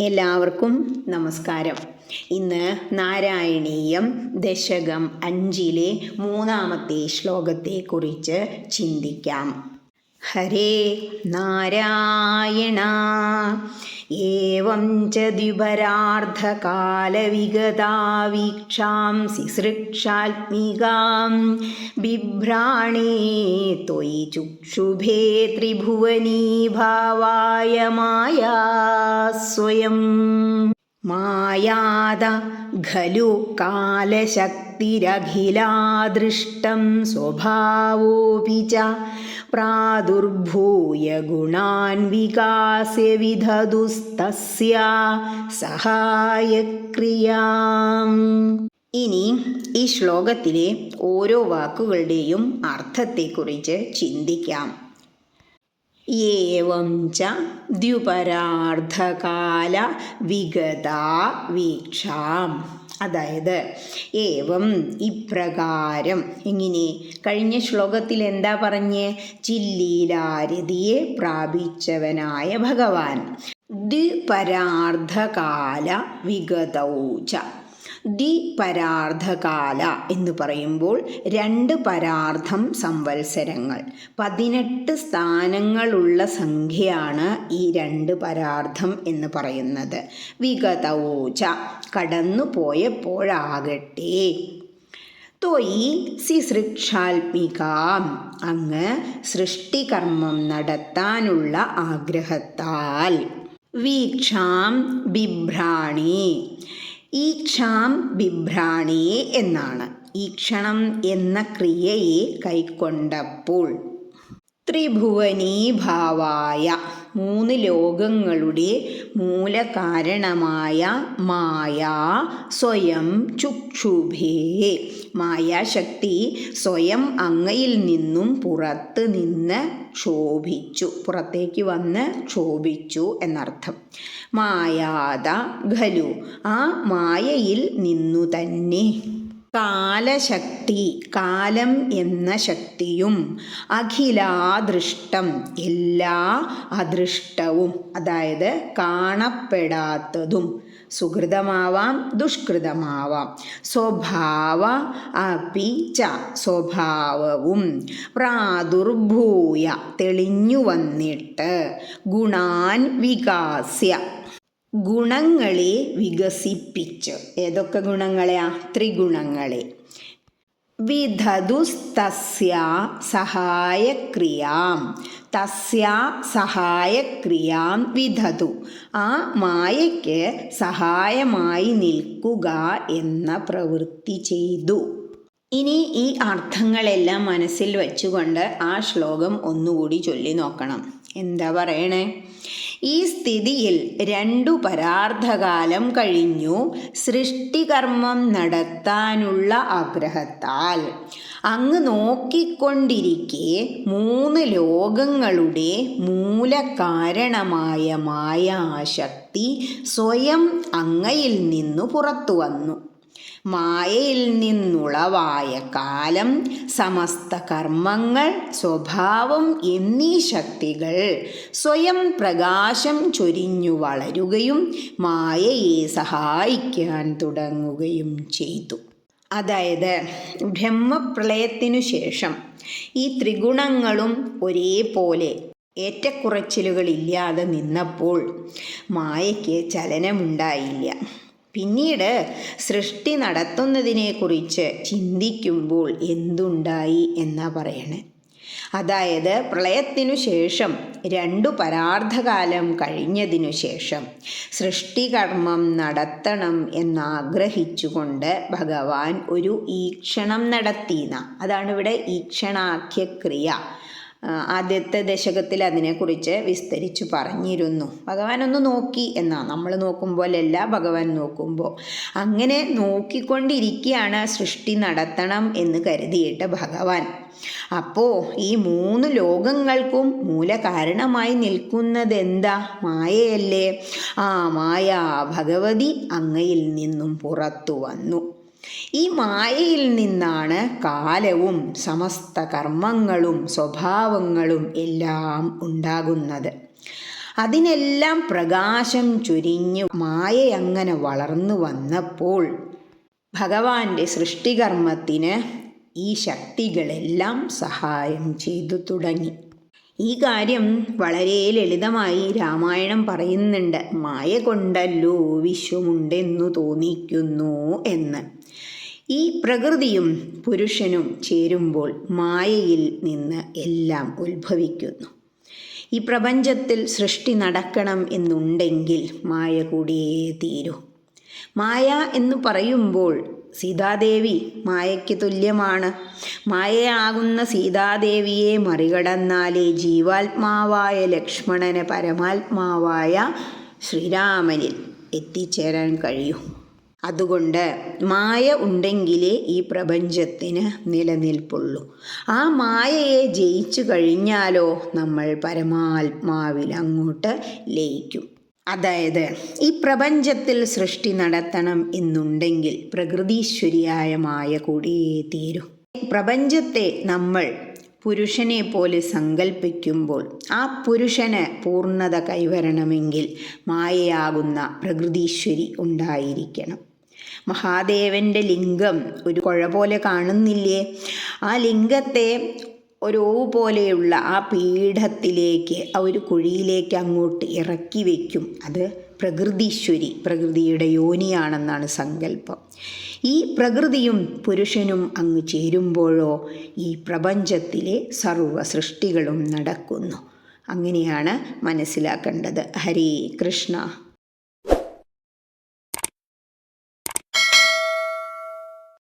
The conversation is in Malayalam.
എല്ലാവർക്കും നമസ്കാരം. ഇന്ന് നാരായണീയം ദശകം അഞ്ചിലെ മൂന്നാമത്തെ ശ്ലോകത്തെക്കുറിച്ച് ചിന്തിക്കാം. ഹരേ നാരായണ. ഏവം ച ദ്വിപരാർദ്ധകാലവിഗതാവീക്ഷാംസി സൃക്ഷാത്മികാം. ബിഭ്രാണേ ത്വയി ചുക്ഷുഭേ ത്രിഭുവനീഭാവായ മായാ സ്വയം. മായാത ഖലു കാലശക്തിരഖിലാദൃഷ്ടം സ്വഭാവോപി ച പ്രാദുർഭൂയ ഗുണാൻ വികാസ്യ വിധതുസ്തസ്യ സഹായക്രിയാം. ഇനി ഈ ശ്ലോകത്തിലെ ഓരോ വാക്കുകളുടെയും അർത്ഥത്തെക്കുറിച്ച് ചിന്തിക്കാം. ഏവം ച ദ്യുപരാർദ്ധകാല വിഗതാ വീക്ഷാം അതായത് ഏവം ഇപ്രകാരം എങ്ങനെ? കഴിഞ്ഞ ശ്ലോകത്തിൽ എന്താ പറഞ്ഞ്? ചില്ലീലാരതിയെ പ്രാപിച്ചവനായ ഭഗവാൻ. ദ്വിപരാർദ്ധകാല വിഗതൗച പരാർത്ഥകാല എന്ന് പറയുമ്പോൾ രണ്ട് പരാർദ്ധം സംവത്സരങ്ങൾ. പതിനെട്ട് സ്ഥാനങ്ങളുള്ള സംഖ്യയാണ് ഈ രണ്ട് പരാർത്ഥം എന്ന് പറയുന്നത്. വിഗതൗച കടന്നു പോയപ്പോഴാകട്ടെ. സി സിസൃക്ഷാത്മികാം. അങ്ങ് സൃഷ്ടികർമ്മം നടത്താനുള്ള ആഗ്രഹത്താൽ. വീക്ഷാം ബിഭ്രാണി. ഈക്ഷാം ബിഭ്രാണിയെ എന്നാണ്. ഈക്ഷണം എന്ന ക്രിയയെ കൈക്കൊണ്ടപ്പോൾ. ത്രിഭുവനീഭാവായ മൂന്ന് ലോകങ്ങളുടെ മൂലകാരണമായ മായ സ്വയം ചുക്ഷുഭേ. മായാശക്തി സ്വയം അങ്ങയിൽ നിന്നും പുറത്ത് നിന്ന് ക്ഷോഭിച്ചു. പുറത്തേക്ക് വന്ന് ക്ഷോഭിച്ചു എന്നർത്ഥം. മായാദ ഖലു ആ മായയിൽ നിന്നു തന്നെ കാലശക്തി കാലം എന്ന ശക്തിയും അഖിലാദൃഷ്ടം എല്ലാ അദൃഷ്ടവും അതായത് കാണപ്പെടാത്തതും സുഹൃതമാവാം ദുഷ്കൃതമാവാം. സ്വഭാവ അപി ച സ്വഭാവവും പ്രാദുർഭൂയ തെളിഞ്ഞു വന്നിട്ട് ഗുണാൻ വികാസ്യ ഗുണങ്ങളെ വികസിപ്പിച്ച്. ഏതൊക്കെ ആ ത്രിഗുണങ്ങളെ. വിധതുസ്തസ്യ സഹായക്രിയാം. തസ്യ സഹായക്രിയാം വിധതു. ആ മായയ്ക്ക് സഹായമായി നിൽക്കുക എന്ന പ്രവൃത്തി ചെയ്തു. ഇനി ഈ അർത്ഥങ്ങളെല്ലാം മനസ്സിൽ വെച്ചുകൊണ്ട് ആ ശ്ലോകം ഒന്നുകൂടി ചൊല്ലി നോക്കണം. എന്താ പറയണേ? ഈ സ്ഥിതിയിൽ രണ്ടു പരാർത്ഥകാലം കഴിഞ്ഞു സൃഷ്ടികർമ്മം നടത്താനുള്ള ആഗ്രഹത്താൽ. അങ്ങ് നോക്കിക്കൊണ്ടിരിക്കെ മൂന്ന് ലോകങ്ങളുടെ മൂലകാരണമായ മായാശക്തി സ്വയം അങ്ങയിൽ നിന്നു പുറത്തു വന്നു മായയിൽ നിന്നുളവായ കാലം സമസ്ത കർമ്മങ്ങൾ സ്വഭാവം എന്നീ ശക്തികൾ സ്വയം പ്രകാശം ചൊരിഞ്ഞു വളരുകയും മായയെ സഹായിക്കാൻ തുടങ്ങുകയും ചെയ്തു. അതായത് ബ്രഹ്മപ്രളയത്തിനു ശേഷം ഈ ത്രിഗുണങ്ങളും ഒരേപോലെ ഏറ്റക്കുറച്ചിലുകളില്ലാതെ നിന്നപ്പോൾ മായയ്ക്ക് ചലനമുണ്ടായില്ല. പിന്നീട് സൃഷ്ടി നടത്തുന്നതിനെക്കുറിച്ച് ചിന്തിക്കുമ്പോൾ എന്തുണ്ടായി എന്നാ പറയണേ. അതായത് പ്രളയത്തിനു ശേഷം രണ്ടു പരാർത്ഥകാലം കഴിഞ്ഞതിനു ശേഷം സൃഷ്ടികർമ്മം നടത്തണം എന്നാഗ്രഹിച്ചുകൊണ്ട് ഭഗവാൻ ഒരു ഈക്ഷണം നടത്തിയെന്ന. അതാണ് ഇവിടെ ഈക്ഷണാഖ്യക്രിയ. ആദ്യത്തെ ദശകത്തിൽ അതിനെക്കുറിച്ച് വിസ്തരിച്ചു പറഞ്ഞിരുന്നു. ഭഗവാൻ ഒന്ന് നോക്കി എന്നാ നമ്മൾ നോക്കുമ്പോഴല്ല ഭഗവാൻ നോക്കുമ്പോൾ. അങ്ങനെ നോക്കിക്കൊണ്ടിരിക്കുകയാണ് സൃഷ്ടി നടത്തണം എന്ന് കരുതിയിട്ട് ഭഗവാൻ. അപ്പോൾ ഈ മൂന്ന് ലോകങ്ങൾക്കും മൂലകാരണമായി നിൽക്കുന്നത് എന്താ മായയല്ലേ? ആ മായ ഭഗവതി അങ്ങയിൽ നിന്നും പുറത്തു വന്നു. ഈ മായയിൽ നിന്നാണ് കാലവും സമസ്ത കർമ്മങ്ങളും സ്വഭാവങ്ങളും എല്ലാം ഉണ്ടാകുന്നത്. അതിനെല്ലാം പ്രകാശം ചൊരിഞ്ഞു മായയങ്ങനെ വളർന്നു വന്നപ്പോൾ ഭഗവാന്റെ സൃഷ്ടികർമ്മത്തിന് ഈ ശക്തികളെല്ലാം സഹായം ചെയ്തു തുടങ്ങി. ഈ കാര്യം വളരെ ലളിതമായി രാമായണം പറയുന്നുണ്ട്. മായ കൊണ്ടല്ലോ വിശ്വമുണ്ടെന്നു തോന്നിക്കുന്നു എന്ന്. ഈ പ്രകൃതിയും പുരുഷനും ചേരുമ്പോൾ മായയിൽ നിന്ന് എല്ലാം ഉത്ഭവിക്കുന്നു. ഈ പ്രപഞ്ചത്തിൽ സൃഷ്ടി നടക്കണം എന്നുണ്ടെങ്കിൽ മായ കൂടിയേ തീരൂ. മായ എന്ന് പറയുമ്പോൾ സീതാദേവി മായയ്ക്ക് തുല്യമാണ്. മായയാകുന്ന സീതാദേവിയെ മറികടന്നാലേ ജീവാത്മാവായ ലക്ഷ്മണന് പരമാത്മാവായ ശ്രീരാമനിൽ എത്തിച്ചേരാൻ കഴിയൂ. അതുകൊണ്ട് മായ ഉണ്ടെങ്കിലേ ഈ പ്രപഞ്ചത്തിന് നിലനിൽപ്പുള്ളൂ. ആ മായയെ ജയിച്ചു കഴിഞ്ഞാലോ നമ്മൾ പരമാത്മാവിൽ അങ്ങോട്ട് ലയിക്കും. അതായത് ഈ പ്രപഞ്ചത്തിൽ സൃഷ്ടി നടത്തണം എന്നുണ്ടെങ്കിൽ പ്രകൃതീശ്വരിയായ മായ കൂടിയേ തീരൂ. പ്രപഞ്ചത്തെ നമ്മൾ പുരുഷനെ പോലെ സങ്കല്പിക്കുമ്പോൾ ആ പുരുഷന് പൂർണത കൈവരണമെങ്കിൽ മായയാകുന്ന പ്രകൃതീശ്വരി ഉണ്ടായിരിക്കണം. മഹാദേവന്റെ ലിംഗം ഒരു കുഴ പോലെ കാണുന്നില്ലേ? ആ ലിംഗത്തെ ഒരു പോലെയുള്ള ആ പീഠത്തിലേക്ക് ആ ഒരു കുഴിയിലേക്ക് അങ്ങോട്ട് ഇറക്കി വയ്ക്കും അത് പ്രകൃതീശ്വരി പ്രകൃതിയുടെ യോനിയാണെന്നാണ് സങ്കല്പം. ഈ പ്രകൃതിയും പുരുഷനും അങ്ങ് ചേരുമ്പോഴോ ഈ പ്രപഞ്ചത്തിലെ സർവ സൃഷ്ടികളും നടക്കുന്നു. അങ്ങനെയാണ് മനസ്സിലാക്കേണ്ടത്. ഹരേ കൃഷ്ണ.